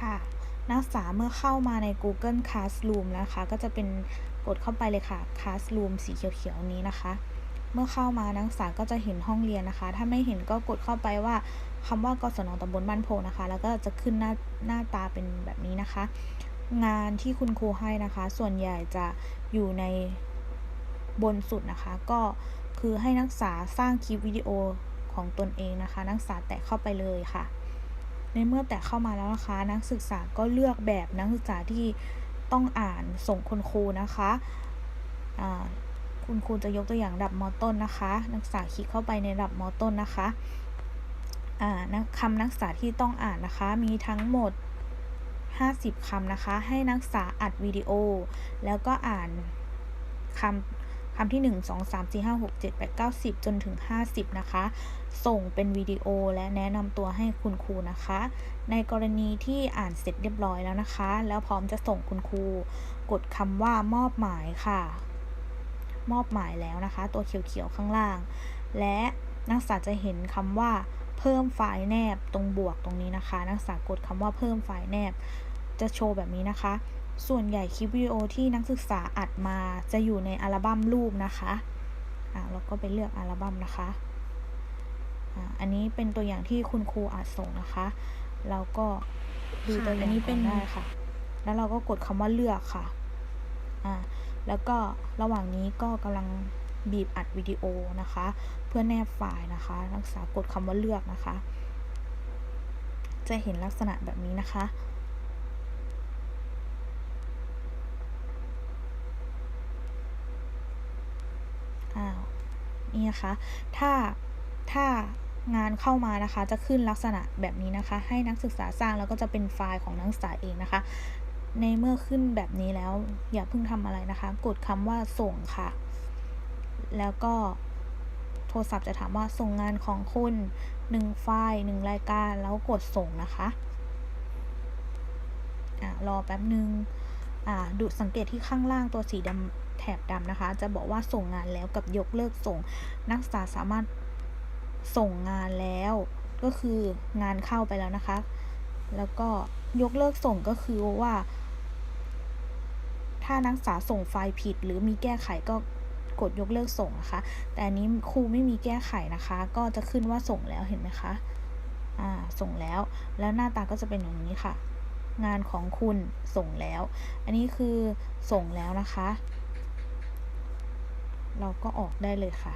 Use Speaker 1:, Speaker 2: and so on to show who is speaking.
Speaker 1: ค่ะ นักศึกษาเมื่อเข้ามาใน Google Classroom นะคะ ก็จะเป็นกดเข้าไปเลยค่ะ Classroom สีเขียวๆนี้นะคะ เมื่อเข้ามานักศึกษาก็จะเห็นห้องเรียนนะคะ ถ้าไม่เห็นก็กดเข้าไปว่าคำว่ากศนตำบลบ้านโพนะคะ แล้วก็จะขึ้นหน้าหน้าตาเป็นแบบนี้นะคะ งานที่คุณครูให้นะคะ ส่วนใหญ่จะอยู่ในบนสุดนะคะ ก็คือให้นักศึกษาสร้างคลิปวิดีโอของตนเองนะคะ นักศึกษาแตะเข้าไปเลยค่ะ ในเมื่อแตะเข้ามาแล้วนะคะ นักศึกษาก็เลือกแบบนักศึกษาที่ต้องอ่านส่งคุณครูนะคะคุณครูจะยกตัวอย่างระดับมต้นนะคะ นักศึกษาคลิกเข้าไปในระดับมต้นนะคะอ่านะคำนักศึกษาที่ต้องอ่านนะคะ มีทั้งหมด 50คำนะคะ ให้นักศึกษาอัดวิดีโอ แล้วก็อ่านคำ คำที่ 1 2 3 4 5 6 7 8 9 10 จนถึง 50 นะคะ ส่งเป็นวิดีโอและแนะนำตัวให้คุณครูนะคะ ในกรณีที่อ่านเสร็จเรียบร้อยแล้วนะคะ แล้วพร้อมจะส่งคุณครู กดคำว่ามอบหมายค่ะ มอบหมายแล้วนะคะ ตัวเขียวๆข้างล่าง และนักศึกษาจะเห็นคำว่าเพิ่มไฟล์แนบตรงบวกตรงนี้นะคะ นักศึกษากดคำว่าเพิ่มไฟล์แนบ จะโชว์แบบนี้นะคะ ส่วนใหญ่คลิปวิดีโอที่นักศึกษาอัดมาจะอยู่ในอัลบั้มรูปนะคะอ่าเราก็ไปเลือกอัลบั้มนะคะอ่าอันนี้เป็นตัวอย่างที่คุณครูอัดส่งนะคะเราก็ดูตัวอย่างนี้เป็นได้ค่ะ แล้วเราก็กดคำว่าเลือกค่ะอ่าแล้วก็ระหว่างนี้ก็กำลังบีบอัดวิดีโอนะคะ เพื่อแนบไฟล์นะคะนักศึกษากดคำว่าเลือกนะคะ จะเห็นลักษณะแบบนี้นะคะ อ้าว นี่นะคะ ถ้าถ้างานเข้ามานะคะ จะขึ้นลักษณะแบบนี้นะคะ ให้นักศึกษาสร้างแล้วก็จะเป็นไฟล์ของนักศึกษาเองนะคะ ในเมื่อขึ้นแบบนี้แล้วอย่าเพิ่งทำอะไรนะคะ กดคำว่าส่งค่ะ แล้วก็โทรศัพท์จะถามว่าส่งงานของคุณหนึ่งไฟล์หนึ่งรายการแล้วกดส่งนะคะอ่ารอแป๊บหนึ่งอ่า ดูสังเกตที่ข้างล่างตัวสีดำแถบดำนะคะ จะบอกว่าส่งงานแล้วกับยกเลิกส่ง นักศึกษาสามารถส่งงานแล้ว ก็คืองานเข้าไปแล้วนะคะ แล้วก็ยกเลิกส่งก็คือว่า ถ้านักศึกษาส่งไฟล์ผิด หรือมีแก้ไขก็กดยกเลิกส่งนะคะ แต่อันนี้ครูไม่มีแก้ไขนะคะ ก็จะขึ้นว่าส่งแล้วเห็นไหมคะ อ่า ส่งแล้ว แล้วหน้าตาก็จะเป็นอย่างนี้ค่ะ งานของคุณส่งแล้ว อันนี้คือส่งแล้วนะคะ เราก็ออกได้เลยค่ะ